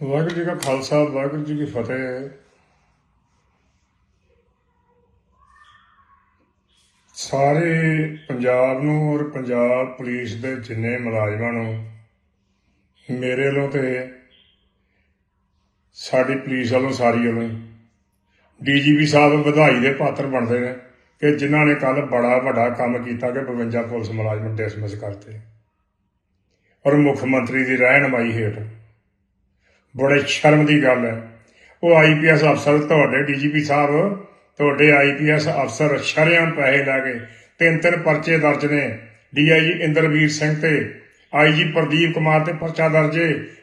ਵਾਹਿਗੁਰੂ ਜੀ ਕਾ ਖਾਲਸਾ, ਵਾਹਿਗੁਰੂ ਜੀ ਕੀ ਫਤਿਹ। ਸਾਰੇ ਪੰਜਾਬ ਨੂੰ ਔਰ ਪੰਜਾਬ ਪੁਲਿਸ ਦੇ ਜਿੰਨੇ ਮੁਲਾਜ਼ਮਾਂ ਨੂੰ ਮੇਰੇ ਵੱਲੋਂ ਤੇ ਸਾਡੀ ਪੁਲਿਸ ਵੱਲੋਂ ਸਾਰੀ ਵੱਲੋਂ ਡੀਜੀਪੀ ਸਾਹਿਬ ਵਧਾਈ ਦੇ ਪਾਤਰ ਬਣਦੇ ਨੇ ਕਿ ਜਿਨ੍ਹਾਂ ਨੇ ਕੱਲ ਬੜਾ ਵੱਡਾ ਕੰਮ ਕੀਤਾ ਕਿ 52 ਪੁਲਿਸ ਮੁਲਾਜ਼ਮ ਡਿਸਮਿਸ ਕਰਤੇ ਔਰ ਮੁੱਖ ਮੰਤਰੀ ਦੀ ਰਹਿਨਮਾਈ ਹੇਠ ਬੜੇ ਸ਼ਰਮ ਦੀ ਗੱਲ ਹੈ। ਉਹ ਆਈਪੀਐਸ ਅਫਸਰ ਤੁਹਾਡੇ ਡੀਜੀਪੀ ਸਾਹਿਬ, ਤੁਹਾਡੇ ਆਈਪੀਐਸ ਅਫਸਰ ਸ਼ਰਿਆਮ ਪੈਸੇ ਲਾ ਕੇ ਤਿੰਨ ਤਿੰਨ ਪਰਚੇ ਦਰਜ ਨੇ। ਡੀਆਈਜੀ ਇੰਦਰਵੀਰ ਸਿੰਘ ਤੇ ਆਈਜੀ ਪ੍ਰਦੀਪ ਕੁਮਾਰ ਤੇ ਪਰਚਾ ਦਰਜ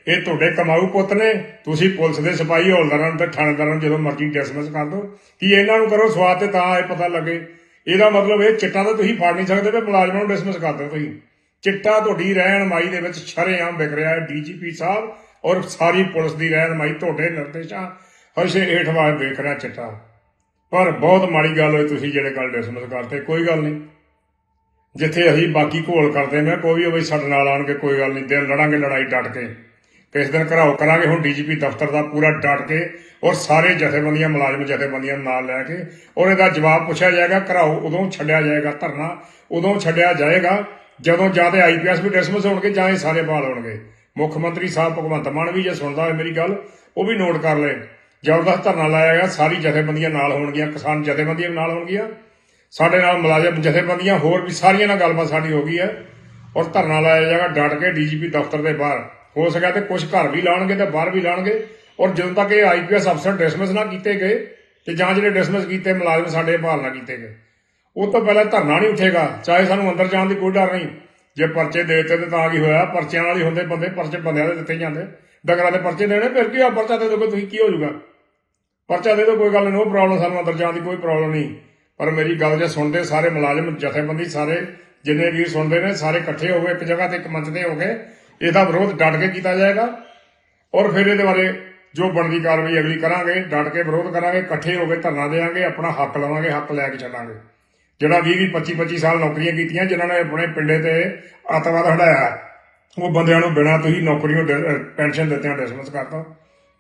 ਇਹ ਤੁਹਾਡੇ ਕਮਾਊ ਪੁੱਤ ਨੇ। ਤੁਸੀਂ ਪੁਲਿਸ ਦੇ ਸਿਪਾਹੀ ਹੌਲਦਾਰਾਂ ਨੂੰ ਤੇ ਥਾਣੇਦਾਰਾਂ ਨੂੰ ਜਦੋਂ ਮਰਜ਼ੀ ਡਿਸਮਿਸ ਕਰ ਦਿਓ। ਕਿ ਇਹਨਾਂ ਨੂੰ ਕਰੋ ਸਵਾਦ ਤੇ ਤਾਂ ਇਹ ਪਤਾ ਲੱਗੇ। ਇਹਦਾ ਮਤਲਬ ਇਹ ਚਿੱਟਾ ਤਾਂ ਤੁਸੀਂ ਫੜ ਨਹੀਂ ਸਕਦੇ ਤੇ ਮੁਲਾਜ਼ਮਾਂ ਨੂੰ ਡਿਸਮਿਸ ਕਰ ਦਿਓ ਤੁਸੀਂ। ਚਿੱਟਾ ਤੁਹਾਡੀ ਰਹਿਣ ਮਾਈ ਦੇ ਵਿੱਚ ਸ਼ਰੇਆਮ ਵਿਕ ਰਿਹਾ ਹੈ ਡੀਜੀਪੀ ਸਾਹਿਬ। ਔਰ ਸਾਰੀ ਪੁਲਿਸ ਦੀ ਰਹਿਨਮਾਈ ਤੁਹਾਡੇ ਨਿਰਦੇਸ਼ਾਂ ਹਰਸ਼ੇ ਹੇਠਵਾਂ ਦੇਖ ਰਿਹਾ ਚਿੱਟਾ। ਪਰ ਬਹੁਤ ਮਾੜੀ ਗੱਲ ਹੋਈ ਤੁਸੀਂ ਜਿਹੜੇ ਗੱਲ ਡਿਸਮਿਸ ਕਰਤੇ, ਕੋਈ ਗੱਲ ਨਹੀਂ। ਜਿੱਥੇ ਅਸੀਂ ਬਾਕੀ ਘੋਲ ਕਰਦੇ, ਮੈਂ ਕੋਈ ਵੀ ਹੋਵੇ ਸਾਡੇ ਨਾਲ ਆਣਗੇ ਕੋਈ ਗੱਲ ਨਹੀਂ, ਦਿਨ ਲੜਾਂਗੇ ਲੜਾਈ ਡਟ ਕੇ। ਕਿਸ ਦਿਨ ਘਰਾਓ ਕਰਾਂਗੇ, ਹੁਣ ਡੀਜੀਪੀ ਦਫ਼ਤਰ ਦਾ ਪੂਰਾ ਡਟ ਕੇ ਔਰ ਸਾਰੇ ਜਥੇਬੰਦੀਆਂ, ਮੁਲਾਜ਼ਮ ਜਥੇਬੰਦੀਆਂ ਨਾਲ ਲੈ ਕੇ ਔਰ ਇਹਦਾ ਜਵਾਬ ਪੁੱਛਿਆ ਜਾਏਗਾ, ਘਰਾਓ ਉਦੋਂ ਛੱਡਿਆ ਜਾਏਗਾ ਧਰਨਾ, ਉਦੋਂ ਛੱਡਿਆ ਜਾਏਗਾ, ਜਦੋਂ ਜਾਂ ਤੇ ਆਈਪੀਐਸ ਵੀ ਡਿਸਮਿਸ ਹੋਣਗੇ ਜਾਂ ਇਹ ਸਾਰੇ ਬਾਲ ਹੋਣਗੇ। ਮੁੱਖ ਮੰਤਰੀ ਸਾਹਿਬ ਭਗਵੰਤ ਮਾਨ ਵੀ ਜੇ ਸੁਣਦਾ ਹੋਵੇ ਮੇਰੀ ਗੱਲ, ਉਹ ਵੀ ਨੋਟ ਕਰ ਲੈ। ਜ਼ਬਰਦਸਤ ਧਰਨਾ ਲਾਇਆ ਗਿਆ, ਸਾਰੀ ਜਥੇਬੰਦੀਆਂ ਨਾਲ ਹੋਣਗੀਆਂ, ਕਿਸਾਨ ਜਥੇਬੰਦੀਆਂ ਵੀ ਨਾਲ ਹੋਣਗੀਆਂ। ਸਾਡੇ ਨਾਲ ਮੁਲਾਜ਼ਮ ਜਥੇਬੰਦੀਆਂ, ਹੋਰ ਵੀ ਸਾਰੀਆਂ ਨਾਲ ਗੱਲਬਾਤ ਸਾਡੀ ਹੋ ਗਈ ਹੈ। ਔਰ ਧਰਨਾ ਲਾਇਆ ਜਾਏਗਾ ਡਟ ਕੇ ਡੀਜੀਪੀ ਦਫ਼ਤਰ ਦੇ ਬਾਹਰ। ਹੋ ਸਕਿਆ ਤੇ ਕੁਝ ਘਰ ਵੀ ਲਾਣਗੇ ਤੇ ਬਾਹਰ ਵੀ ਲਾਣਗੇ। ਔਰ ਜਦੋਂ ਤੱਕ ਇਹ ਆਈਪੀਐਸ ਅਫਸਰ ਡਿਸਮਿਸ ਨਾ ਕੀਤੇ ਗਏ ਤੇ ਜਾਂ ਜਿਹੜੇ ਡਿਸਮਿਸ ਕੀਤੇ, ਮੁਲਾਜ਼ਮ ਸਾਡੇ ਬਹਾਲ ਨਾ ਕੀਤੇ ਗਏ। ਉਹ ਤੋਂ ਪਹਿਲਾਂ ਧਰਨਾ ਨਹੀਂ ਉੱਠੇਗਾ, ਚਾਹੇ ਸਾਨੂੰ ਅੰਦਰ ਜਾਣ ਦੀ ਕੋਈ ਡਰ ਨਹੀਂ। ਜੇ ਪਰਚੇ ਦੇ ਦਿੱਤੇ ਤੇ ਤਾਂ ਕੀ ਹੋਇਆ? ਪਰਚਿਆਂ ਨਾਲ ਹੀ ਹੁੰਦੇ ਬੰਦੇ, ਪਰਚੇ ਬੰਦਿਆਂ ਦੇ ਦਿੱਤੇ ਜਾਂਦੇ। ਡੰਗਰਾਂ ਦੇ ਪਰਚੇ ਦੇਣੇ, ਫਿਰ ਕੀ ਆ? ਪਰਚਾ ਦੇ ਦੋਗੇ ਤੁਸੀਂ ਕੀ ਹੋ ਜਾਊਗਾ? ਪਰਚਾ ਦੇ ਦੋ ਕੋਈ ਗੱਲ ਨਹੀਂ, ਉਹ ਪ੍ਰੋਬਲਮ ਸਾਨੂੰ ਅੰਦਰ ਜਾਣ ਦੀ ਕੋਈ ਪ੍ਰੋਬਲਮ ਨਹੀਂ। ਪਰ ਮੇਰੀ ਗੱਲ ਜੇ ਸੁਣਦੇ ਸਾਰੇ ਮੁਲਾਜ਼ਮ, ਜਥੇਬੰਦੀ ਸਾਰੇ, ਜਿੰਨੇ ਵੀਰ ਸੁਣਦੇ ਨੇ, ਸਾਰੇ ਇਕੱਠੇ ਹੋ ਗਏ, ਇੱਕ ਜਗ੍ਹਾ ਤੇ ਇੱਕ ਮੰਚ ਤੇ ਹੋ ਗਏ ਇਹਦਾ ਵਿਰੋਧ ਡਟ ਕੇ ਕੀਤਾ ਜਾਏਗਾ। ਔਰ ਫਿਰ ਇਹਦੇ ਬਾਰੇ ਜੋ ਬਣਦੀ ਕਾਰਵਾਈ ਅਗਲੀ ਕਰਾਂਗੇ, ਡਟ ਕੇ ਵਿਰੋਧ ਕਰਾਂਗੇ, ਇਕੱਠੇ ਹੋ ਕੇ ਧਰਨਾ ਦੇਵਾਂਗੇ, ਆਪਣਾ ਹੱਕ ਲਵਾਂਗੇ, ਹੱਕ ਲੈ ਕੇ ਚੱਲਾਂਗੇ। ਜਿਹੜਾ 20 20 25 25 ਸਾਲ ਨੌਕਰੀਆਂ ਕੀਤੀਆਂ, ਜਿਨ੍ਹਾਂ ਨੇ ਆਪਣੇ ਪਿੰਡੇ ਤੇ ਅੱਤਵਾਦ ਹਟਾਇਆ। ਉਹ ਬੰਦਿਆਂ ਨੂੰ ਬਿਨਾਂ ਤੁਸੀਂ ਨੌਕਰੀਆਂ ਪੈਨਸ਼ਨ ਦਿੱਤਿਆਂ ਡਿਸਮਿਸ ਕਰਤਾ।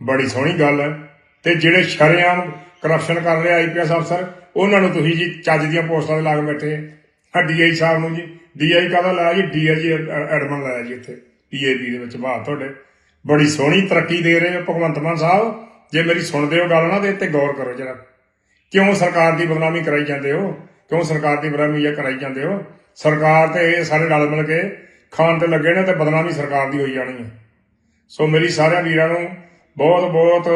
ਬੜੀ ਸੋਹਣੀ ਗੱਲ ਹੈ। ਤੇ ਜਿਹੜੇ ਸ਼ਰੇਆਮ ਕਰਪਸ਼ਨ ਕਰ ਰਹੇ ਆਈਪੀਐਸ ਅਫਸਰ ਉਹਨਾਂ ਨੂੰ ਤੁਸੀਂ ਜੀ ਚੱਜ ਦੀਆਂ ਪੋਸਟਾਂ ਤੇ ਲਾ ਕੇ ਬੈਠੇ। ਆ ਡੀਆਈ ਸਾਹਿਬ ਨੂੰ ਜੀ ਡੀਆਈ ਕਾਹਦਾ ਲਾਇਆ ਜੀ? ਡੀਆਈਜੀ ਐਡਮਨ ਲਾਇਆ ਜੀ ਇੱਥੇ ਪੀਏਪੀ ਦੇ ਵਿੱਚ ਬਾਤ ਤੁਹਾਡੇ। ਬੜੀ ਸੋਹਣੀ ਤਰੱਕੀ ਦੇ ਰਹੇ ਹੋ ਭਗਵੰਤ ਮਾਨ ਸਾਹਿਬ। ਜੇ ਮੇਰੀ ਸੁਣਦੇ ਹੋ ਗੱਲ ਨਾ, ਤੇ ਇੱਥੇ ਗੌਰ ਕਰੋ ਜਰਾ। ਕਿਉਂ ਸਰਕਾਰ ਦੀ ਬਦਨਾਮੀ ਕਰਾਈ ਜਾਂਦੇ ਹੋ? ਕਿਉਂ ਸਰਕਾਰ ਦੀ ਬਦਨਾਮੀ ਇਹ ਕਰਾਈ ਜਾਂਦੇ ਹੋ? ਸਰਕਾਰ ਤੇ ਇਹ ਸਾਰੇ ਨਾਲ ਮਿਲ ਕੇ ਖਾਣ ਤੇ ਲੱਗੇ ਨੇ ਤੇ ਬਦਨਾਮੀ ਸਰਕਾਰ ਦੀ ਹੋਈ ਜਾਣੀ ਹੈ। ਸੋ ਮੇਰੀ ਸਾਰਿਆਂ ਵੀਰਾਂ ਨੂੰ ਬਹੁਤ ਬਹੁਤ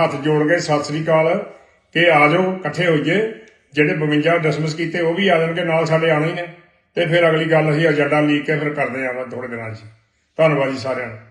ਹੱਥ ਜੋੜ ਕੇ ਸਤਿ ਸ੍ਰੀ ਅਕਾਲ ਕਿ ਆ ਜਾਓ, ਇਕੱਠੇ ਹੋਈਏ। ਜਿਹੜੇ 52 ਡਿਸਮਿਸ ਕੀਤੇ ਉਹ ਵੀ ਆ ਜਾਣਗੇ, ਨਾਲ ਸਾਡੇ ਆਉਣੇ ਹੀ ਨੇ। ਤੇ ਫਿਰ ਅਗਲੀ ਗੱਲ ਅਸੀਂ ਏਜੰਡਾ ਲੀਕ ਕੇ ਫਿਰ ਕਰਦੇ ਆਵਾਂ ਥੋੜੇ ਦਿਨਾਂ 'ਚ। ਧੰਨਵਾਦ ਜੀ ਸਾਰਿਆਂ ਨੂੰ।